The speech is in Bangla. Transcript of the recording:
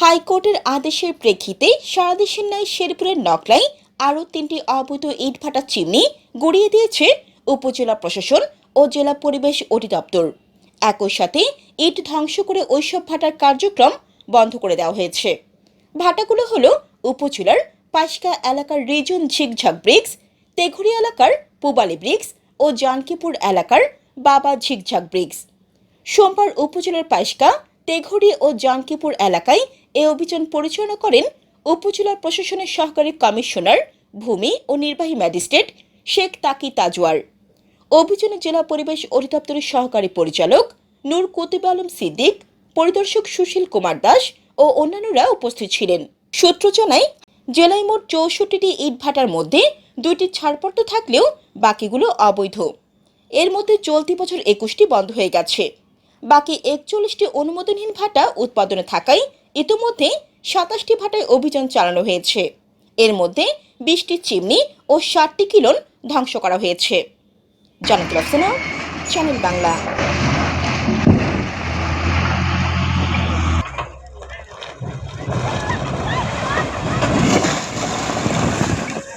হাইকোর্টের আদেশের প্রেক্ষিতে সারা দেশের ন্যায় শেরপুরের নকলাই আরও তিনটি অবৈধ ইটভাটা চিমনি গড়িয়ে দিয়েছে উপজেলা প্রশাসন ও জেলা পরিবেশ অধিদপ্তর। একই সাথে ইট ধ্বংস করে ওইসব ভাটার কার্যক্রম বন্ধ করে দেওয়া হয়েছে। ভাটাগুলো হলো উপজেলার পাশকা এলাকার রিজন ঝিকঝাক ব্রিক্স তেঘুরি এলাকার পুবালি ব্রিক্স ও জানকিপুর এলাকার বাবা ঝিকঝাক ব্রিক্স। সোমবার উপজেলার পাইসকা তেঘড়ি ও জানকিপুর এলাকায় এ অভিযান পরিচালনা করেন উপজেলা প্রশাসনের সহকারী কমিশনার, ভূমি ও নির্বাহী ম্যাজিস্ট্রেট শেখ তাকি তাজওয়ার। অভিযানে জেলা পরিবেশ অধিদপ্তরের সহকারী পরিচালক নূর কুতুব আলম সিদ্দিক, পরিদর্শক সুশীল কুমার দাস ও অন্যান্যরা উপস্থিত ছিলেন। সূত্র জানায়, জেলায় মোট চৌষট্টিটি ইটভাটার মধ্যে দুইটি ছাড়পত্র থাকলেও বাকিগুলো অবৈধ। এর মধ্যে চলতি বছর একুশটি বন্ধ হয়ে গেছে। বাকি একচল্লিশটি অনুমোদনহীন ভাটা উৎপাদনে থাকায় ইতিমধ্যে সাতাশটি ভাটায় অভিযান চালানো হয়েছে। এর মধ্যে বিশটি চিমনি ও ষাটটি কিলন ধ্বংস করা হয়েছে। জনপ্রিয় আফসানা চ্যানেল বাংলা।